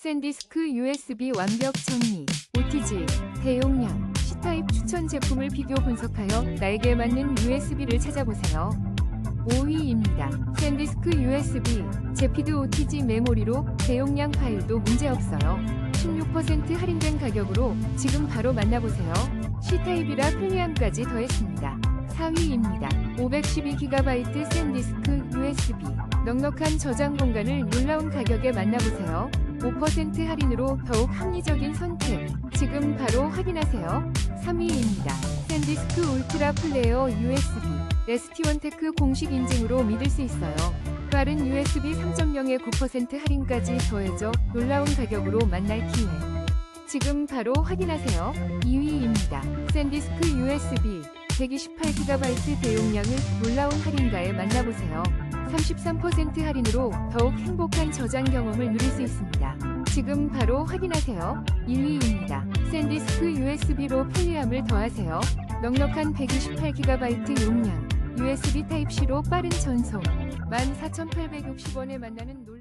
샌디스크 USB 완벽 정리, OTG, 대용량, C타입 추천 제품을 비교 분석하여 나에게 맞는 USB를 찾아보세요. 5위입니다. 샌디스크 USB, 제피드 OTG 메모리로 대용량 파일도 문제없어요. 16% 할인된 가격으로 지금 바로 만나보세요. C타입이라 편리함까지 더했습니다. 4위입니다. 512GB 샌디스크 USB. 넉넉한 저장 공간을 놀라운 가격에 만나보세요. 5% 할인으로 더욱 합리적인 선택. 지금 바로 확인하세요. 3위입니다. 샌디스크 울트라 플레이어 USB. ST1 테크 공식 인증으로 믿을 수 있어요. 빠른 USB 3.0의 9% 할인까지 더해져 놀라운 가격으로 만날 기회. 지금 바로 확인하세요. 2위입니다. 샌디스크 USB 128GB 대용량을 놀라운 할인가에 만나보세요. 33% 할인으로 더욱 행복한 저장 경험을 누릴 수 있습니다. 지금 바로 확인하세요. 1위입니다. 샌디스크 USB로 편리함을 더하세요. 넉넉한 128GB 용량, USB 타입C로 빠른 전송, 14,860원에 만나는 놀